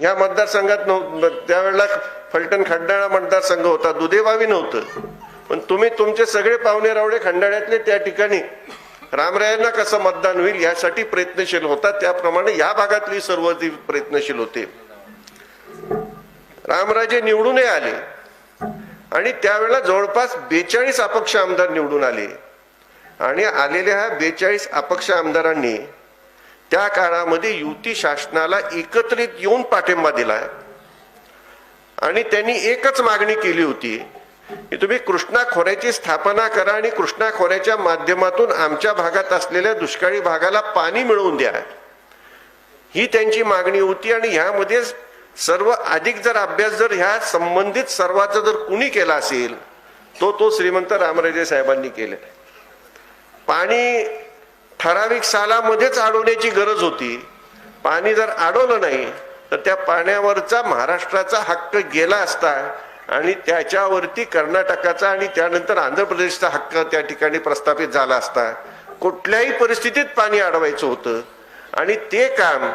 ह्या मतदारसंघात नव्ह त्यावेळेला फलटण खंडाळा मतदारसंघ होता. दुधेबावी नव्हतं. पण तुम्ही तुमचे सगळे पाहुणे रावडे खंडाळ्यातले त्या ठिकाणी. रामरायांना कसं मतदान होईल यासाठी प्रयत्नशील होता. त्याप्रमाणे या भागातली सर्व ती प्रयत्नशील होते. रामराजे निवडूनही आले. आणि त्यावेळेला जवळपास बेचाळीस अपक्ष आमदार निवडून आले. आणि आलेल्या ह्या बेचाळीस अपक्ष आमदारांनी त्या काळामध्ये युती शासनाला एकत्रित येऊन पाठिंबा दिलाय आणि त्यांनी एकच मागणी केली होती की तुम्ही कृष्णा खोऱ्याची स्थापना करा आणि कृष्णा खोऱ्याच्या माध्यमातून आमच्या भागात असलेल्या दुष्काळी भागाला पाणी मिळवून द्या ही त्यांची मागणी होती आणि ह्यामध्ये सर्व अधिक जर अभ्यास जर ह्या संबंधित सर्वाचा जर कुणी केला असेल तो तो श्रीमंत रामराजे साहेबांनी केलेला आहे. पाणी ठराविक सालामध्येच अडवण्याची गरज होती. पाणी जर अडवलं नाही तर त्या पाण्यावरचा महाराष्ट्राचा हक्क गेला असता आणि त्याच्यावरती कर्नाटकाचा आणि त्यानंतर आंध्र प्रदेशचा हक्क त्या ठिकाणी प्रस्थापित झाला असता. कुठल्याही परिस्थितीत पाणी अडवायचं होतं. आणि ते काम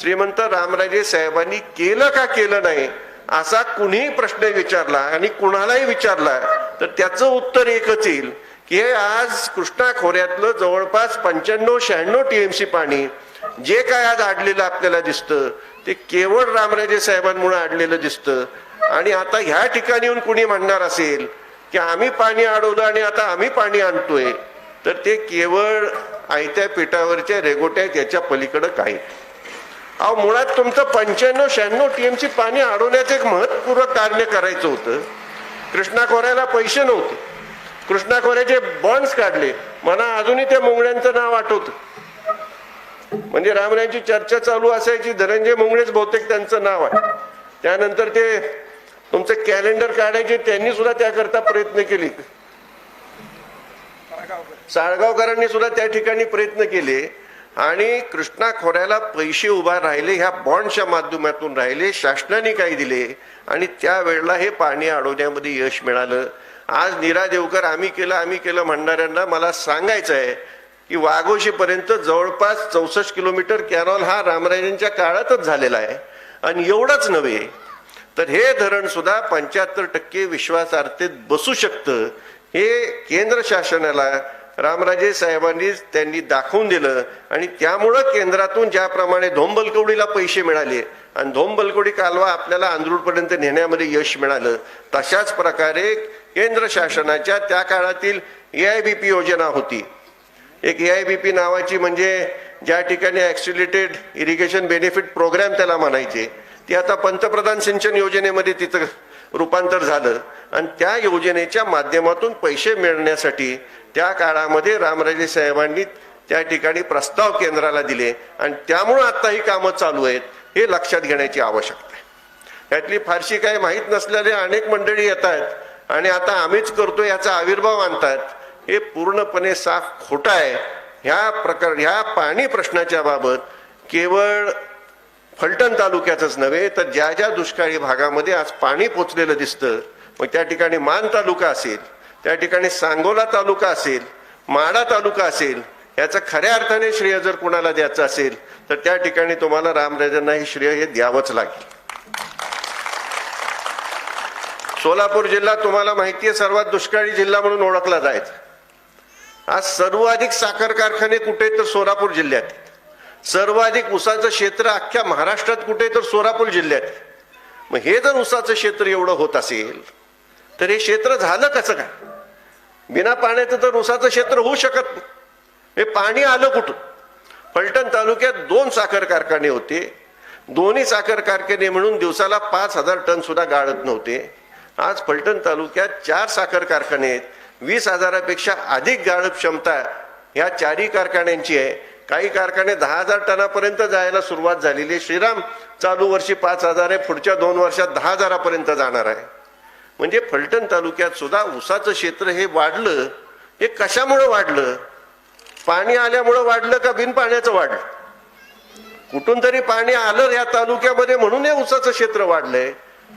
श्रीमंत रामराजे साहेबांनी केलं का केलं नाही असा कुणीही प्रश्न विचारला आणि कुणालाही विचारला तर त्याचं उत्तर एकच येईल. की हे आज कृष्णा खोऱ्यातलं जवळपास पंच्याण्णव शहाण्णव टीएमसी पाणी जे काय आज आडलेलं आपल्याला दिसतं ते केवळ रामराजे साहेबांमुळे आडलेलं दिसतं. आणि आता ह्या ठिकाणी येऊन कुणी म्हणणार असेल की आम्ही पाणी अडवलं आणि आता आम्ही पाणी आणतोय तर ते केवळ आयत्या पिठावरच्या रेगोट्या त्याच्या पलीकडं काही अहो मुळात तुमचं पंच्याण्णव शहाण्णव टीएमसी पाणी अडवण्याचं एक महत्त्वपूर्ण कार्य करायचं होतं. कृष्णा खोऱ्याला पैसे नव्हते. कृष्णा खोऱ्याचे बॉन्ड्स काढले. मला अजूनही त्या मुंगड्यांचं नाव आठवत. म्हणजे रामरायांची चर्चा चालू असायची धनंजय मुंगडेच बहुतेक त्यांचं नाव आहे. त्यानंतर ते तुमचं कॅलेंडर काढायचे त्यांनी सुद्धा त्याकरता प्रयत्न केले. साळगावकरांनी सुद्धा त्या ठिकाणी प्रयत्न केले. आणि कृष्णा खोऱ्याला पैसे उभा राहिले ह्या बॉन्डच्या माध्यमातून राहिले शासनाने काही दिले. आणि त्यावेळेला हे पाणी अडवण्यामध्ये यश मिळालं. आज नीरा देवकर आम्ही केलं आम्ही केलं म्हणणाऱ्यांना मला सांगायचं आहे की वाघोशीपर्यंत जवळपास चौसष्ट किलोमीटर कॅनॉल हा रामराजेंच्या काळातच झालेला आहे. आणि एवढंच नव्हे तर हे धरण सुद्धा पंच्याहत्तर टक्के विश्वासार्हतेत बसू शकतं. हे केंद्र शासनाला रामराजे साहेबांनी त्यांनी दाखवून दिलं आणि त्यामुळं केंद्रातून ज्याप्रमाणे धोंबलकवडीला पैसे मिळाले आणि धोंबलकवडी कालवा आपल्याला आंध्रूरपर्यंत नेण्यामध्ये यश मिळालं तशाच प्रकारे केंद्र शासनाच्या त्या काळातील ए आय बी पी योजना होती. एक ए आय बी पी नावाची म्हणजे ज्या ठिकाणी ॲक्सिलेटेड इरिगेशन बेनिफिट प्रोग्राम त्याला म्हणायचे ती आता पंतप्रधान सिंचन योजनेमध्ये तिथं रूपांतर झालं. आणि त्या योजनेच्या माध्यमातून पैसे मिळण्यासाठी त्या काळामध्ये रामराजे साहेबांनी त्या ठिकाणी प्रस्ताव केंद्राला दिले. आणि त्यामुळं आत्ता ही कामं चालू आहेत हे लक्षात घेण्याची आवश्यकता आहे. यातली फारशी काही माहीत नसलेले अनेक मंडळी येत आहेत. आणि आता आम्हीच करतो याचा आविर्भाव आणतात. हे पूर्णपणे साफ खोटं आहे. ह्या प्रकार ह्या पाणी प्रश्नाच्या बाबत केवळ फलटण तालुक्यातच नव्हे तर ज्या ज्या दुष्काळी भागामध्ये आज पाणी पोचलेलं दिसतं मग त्या ठिकाणी मान तालुका असेल त्या ठिकाणी सांगोला तालुका असेल माडा तालुका असेल याचं खऱ्या अर्थाने श्रेय जर कुणाला द्यायचं असेल तर त्या ठिकाणी तुम्हाला रामराजांना हे श्रेय हे द्यावंच लागेल सोलापूर जिल्हा तुम्हाला माहिती आहे सर्वात दुष्काळी जिल्हा म्हणून ओळखला जायचा आज सर्वाधिक साखर कारखाने कुठे तर सोलापूर जिल्ह्यात आहेत. सर्वाधिक उसाचं क्षेत्र अख्ख्या महाराष्ट्रात कुठे तर सोलापूर जिल्ह्यात. मग हे जर उसाचं क्षेत्र एवढं होत असेल तर हे क्षेत्र झालं कसं काय? बिना पाण्याचं तर उसाचं क्षेत्र होऊ शकत नाही. हे पाणी आलं कुठून? फलटण तालुक्यात दोन साखर कारखाने होते. दोन्ही साखर कारखाने म्हणून दिवसाला पाच हजार टन सुद्धा गाळत नव्हते. आज फलटण तालुक्यात चार साखर कारखाने आहेत. वीस हजारापेक्षा अधिक गाळप क्षमता ह्या चारही कारखान्यांची आहे. काही कारखाने दहा हजार टनापर्यंत जायला सुरुवात झालेली आहे. श्रीराम चालू वर्षी पाच हजार आहे पुढच्या दोन वर्षात दहा हजारापर्यंत जाणार आहे. म्हणजे फलटण तालुक्यात सुद्धा ऊसाचं क्षेत्र हे वाढलं हे कशामुळं वाढलं? पाणी आल्यामुळं वाढलं का बिन पाण्याचं वाढलं? कुठून तरी पाणी आलं या तालुक्यामध्ये म्हणून हे ऊसाचं क्षेत्र वाढलंय.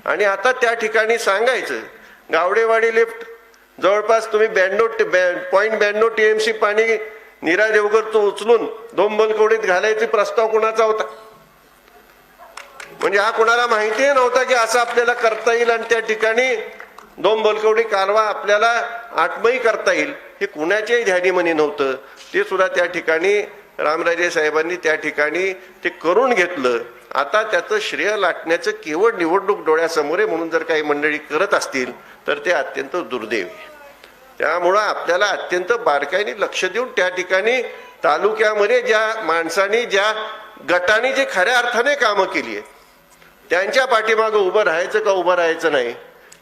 आणि आता त्या ठिकाणी सांगायचं गावडेवाडी लिफ्ट जवळपास तुम्ही ब्याण्णव पॉईंट ब्याण्णव टीएमसी पाणी नीरा देवकर तो उचलून दोंबलकोडीत घालायचा घालायचे प्रस्ताव कोणाचा होता? म्हणजे हा कुणाला माहिती नव्हता की असं आपल्याला करता येईल आणि त्या ठिकाणी दोन बलकवडी कारवा आपल्याला आत्मही करता येईल. हे कुणाच्याही ध्यानीमनी नव्हतं. ते सुद्धा त्या ठिकाणी रामराजे साहेबांनी त्या ठिकाणी ते करून घेतलं. आता त्याचं श्रेय लाटण्याचं केवळ निवडणूक डोळ्यासमोर आहे म्हणून जर काही मंडळी करत असतील तर ते अत्यंत दुर्दैव त्यामुळं आपल्याला अत्यंत बारकाईने लक्ष देऊन त्या ठिकाणी तालुक्यामध्ये ज्या माणसांनी ज्या गटाने जे खऱ्या अर्थाने कामं केली आहेत त्यांच्या पाठीमागं उभं राहायचं का उभं राहायचं नाही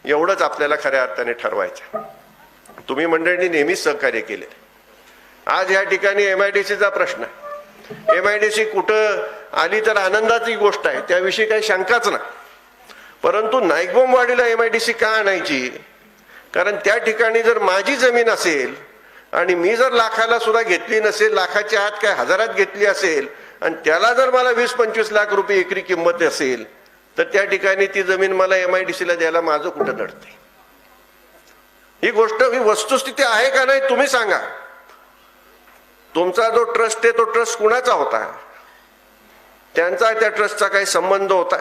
एवढंच आपल्याला खऱ्या अर्थाने ठरवायचं तुम्ही मंडळींनी नेहमीच सहकार्य केले. आज या ठिकाणी एम आय डी सीचा प्रश्न आहे. एम आय डी सी कुठं आली तर आनंदाची गोष्ट आहे त्याविषयी काही शंकाच नाही. परंतु नाईकबोमवाडीला एम आय डी सी का आणायची? कारण त्या ठिकाणी जर माझी जमीन असेल आणि मी जर लाखाला सुद्धा घेतली नसेल लाखाच्या आत काय हजारात घेतली असेल आणि त्याला जर मला वीस पंचवीस लाख रुपये एकरी किंमत असेल तर त्या ठिकाणी ती जमीन मला एम आय डी सीला द्यायला माझं कुठं नडते ही गोष्ट ही वस्तुस्थिती आहे का नाही तुम्ही सांगा. तुमचा जो ट्रस्ट आहे तो ट्रस्ट कुणाचा होता? त्यांचा त्या ट्रस्टचा काही संबंध होता?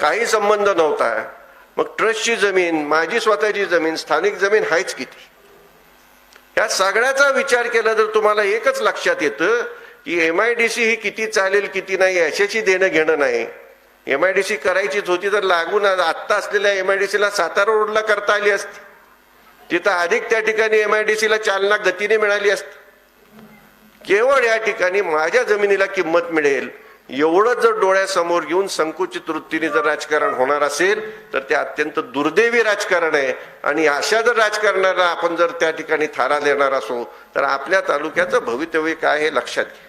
काही संबंध नव्हता. मग ट्रस्टची जमीन माझी स्वतःची जमीन स्थानिक जमीन आहेच किती? या सगळ्याचा विचार केला तर तुम्हाला एकच लक्षात येतं की एम आय डी सी ही किती चालेल किती नाही याच्याशी देणं घेणं नाही. एम आय डी सी करायचीच होती तर लागून आत्ता असलेल्या एम आय डी सीला सातारा रोडला करता आली असती. तिथं अधिक त्या ठिकाणी एम आय डी सीला चालना गतीने मिळाली असती. केवळ या ठिकाणी माझ्या जमिनीला किंमत मिळेल एवढं जर डोळ्यासमोर घेऊन संकुचित वृत्तीने जर राजकारण होणार असेल तर ते अत्यंत दुर्दैवी राजकारण आहे. आणि अशा जर राजकारणाला आपण जर त्या ठिकाणी थारा देणार असो तर आपल्या तालुक्याचं भवितव्य काय हे लक्षात घ्या.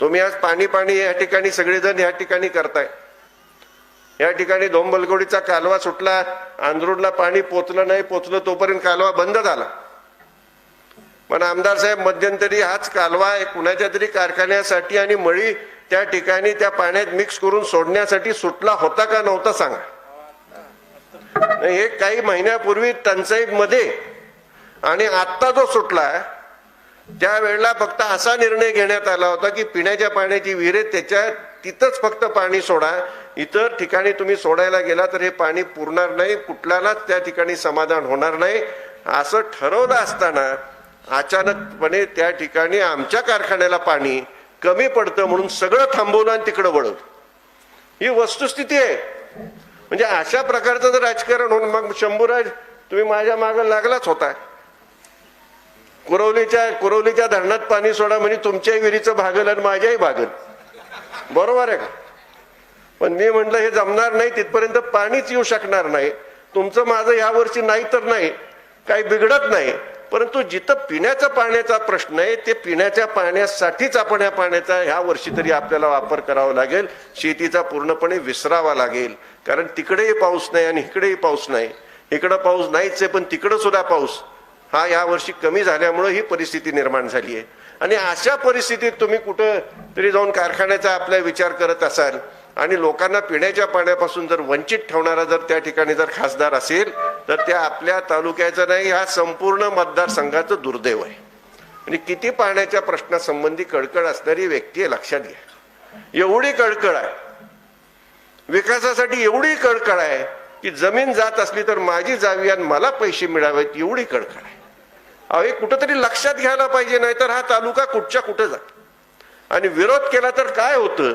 तुम्ही आज पाणी पाणी या ठिकाणी सगळेजण या ठिकाणी करताय. या ठिकाणी दोंबलगोडीचा कालवा सुटला आंध्रूडला पाणी पोचलं नाही पोचलं तोपर्यंत कालवा बंद झाला. पण आमदार साहेब मध्यंतरी हाच कालवा आहे कुणाच्या तरी कारखान्यासाठी आणि मळी त्या ठिकाणी त्या पाण्यात मिक्स करून सोडण्यासाठी सुटला होता का नव्हता सांगा. हे काही महिन्यापूर्वी टंचाईमध्ये आणि आत्ता जो सुटला त्यावेळेला फक्त असा निर्णय घेण्यात आला होता की पिण्याच्या पाण्याची विहिरे त्याच्या तिथंच फक्त पाणी सोडा. इतर ठिकाणी तुम्ही सोडायला गेला तर हे पाणी पुरणार नाही कुठल्यालाच त्या ठिकाणी समाधान होणार नाही. असं ठरवलं असताना अचानकपणे त्या ठिकाणी आमच्या कारखान्याला पाणी कमी पडतं म्हणून सगळं थांबवलं आणि तिकडं वळवलं. ही वस्तुस्थिती आहे. म्हणजे अशा प्रकारचं जर राजकारण होऊन मग शंभूराज तुम्ही माझ्या मागं लागलाच होता. कुरवलीच्या कुरवलीच्या धरणात पाणी सोडा म्हणजे तुमच्याही विहिरीचं भागल आणि माझ्याही भागल. बरोबर आहे का? पण मी म्हटलं हे जमणार नाही तिथपर्यंत पाणीच येऊ शकणार नाही. तुमचं माझं यावर्षी नाही तर नाही. काही बिघडत नाही. परंतु जिथं पिण्याचा पाण्याचा प्रश्न आहे ते पिण्याच्या पाण्यासाठीच आपण या पाण्याचा ह्या वर्षी तरी आपल्याला वापर करावा लागेल. शेतीचा पूर्णपणे विसरावा लागेल. कारण तिकडेही पाऊस नाही आणि इकडेही पाऊस नाही. इकडं पाऊस नाहीच आहे पण तिकडं सुद्धा पाऊस. हा या वर्षी कमी झाल्यामुळं ही परिस्थिती निर्माण झाली आहे. आणि अशा परिस्थितीत तुम्ही कुठं तरी जाऊन कारखान्याचा आपला विचार करत असाल आणि लोकांना पिण्याच्या पाण्यापासून जर वंचित ठेवणारा जर त्या ठिकाणी जर खासदार असेल तर त्या आपल्या तालुक्याचं नाही हा संपूर्ण मतदारसंघाचं दुर्दैव आहे. म्हणजे किती पाण्याच्या प्रश्नासंबंधी कळकळ असणारी व्यक्ती आहे लक्षात घ्या. एवढी कळकळ आहे. विकासासाठी एवढी कळकळ आहे की जमीन जात असली तर माझी जावी आणि मला पैसे मिळावेत एवढी कळकळ आहे. अहो हे कुठंतरी लक्षात घ्यायला पाहिजे नाही तर हा तालुका कुठच्या कुठं जातो? आणि विरोध केला तर काय होतं?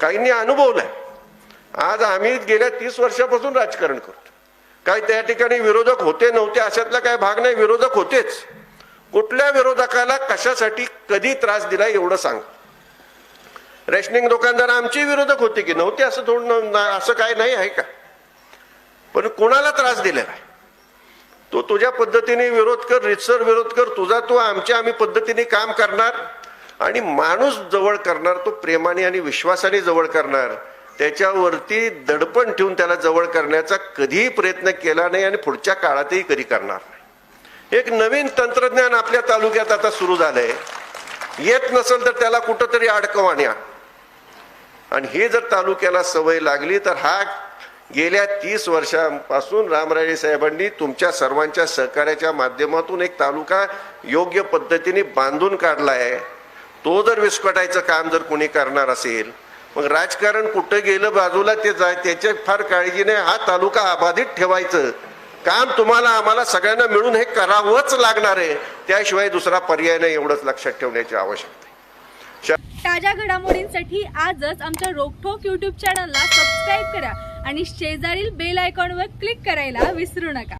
काहींनी अनुभवलाय. आज आम्ही गेल्या तीस वर्षापासून राजकारण करतो काही त्या ठिकाणी विरोधक होते नव्हते अशातला काय भाग नाही विरोधक होतेच. कुठल्या विरोधकाला कशासाठी कधी त्रास दिला एवढं सांग. रेशनिंग दुकानदार आमचे विरोधक होते की नव्हते असं थोडं असं काय नाही आहे का? पण कोणाला त्रास दिलेला आहे? तो तुझ्या पद्धतीने विरोध कर रितसर विरोध कर तुझा तू आमच्या आम्ही पद्धतीने काम करणार. आणि माणूस जवळ करणार तो प्रेमाने आणि विश्वासाने जवळ करणार त्याच्यावरती दडपण ठेवून त्याला जवळ करण्याचा कधीही प्रयत्न केला नाही आणि पुढच्या काळातही कधी करणार नाही. एक नवीन तंत्रज्ञान आपल्या तालुक्यात आता सुरू झालंय. येत नसेल तर त्याला कुठंतरी अडकवाण्या आणि हे जर तालुक्याला सवय लागली तर हा गेल्या तीस वर्षांपासून रामराजे साहेबांनी तुमच्या सर्वांच्या सहकार्याच्या माध्यमातून एक तालुका योग्य पद्धतीने बांधून काढला आहे तो जर विस्कटायचं काम जर कोणी करणार असेल मग राजकारण कुठं गेलं बाजूला ते जाय त्याच्या फार काळजी नाही. हा तालुका अबाधित ठेवायचं. काम तुम्हाला आम्हाला सगळ्यांना मिळून हे करावंच लागणार आहे. त्याशिवाय दुसरा पर्याय नाही एवढंच लक्षात ठेवण्याची आवश्यकता आहे. ताज्या घडामोडींसाठी आजच आमच्या रोखोक यूट्यूब चॅनलला सबस्क्राईब करा आणि शेजारील बेल आयकॉनवर क्लिक करायला विसरू नका.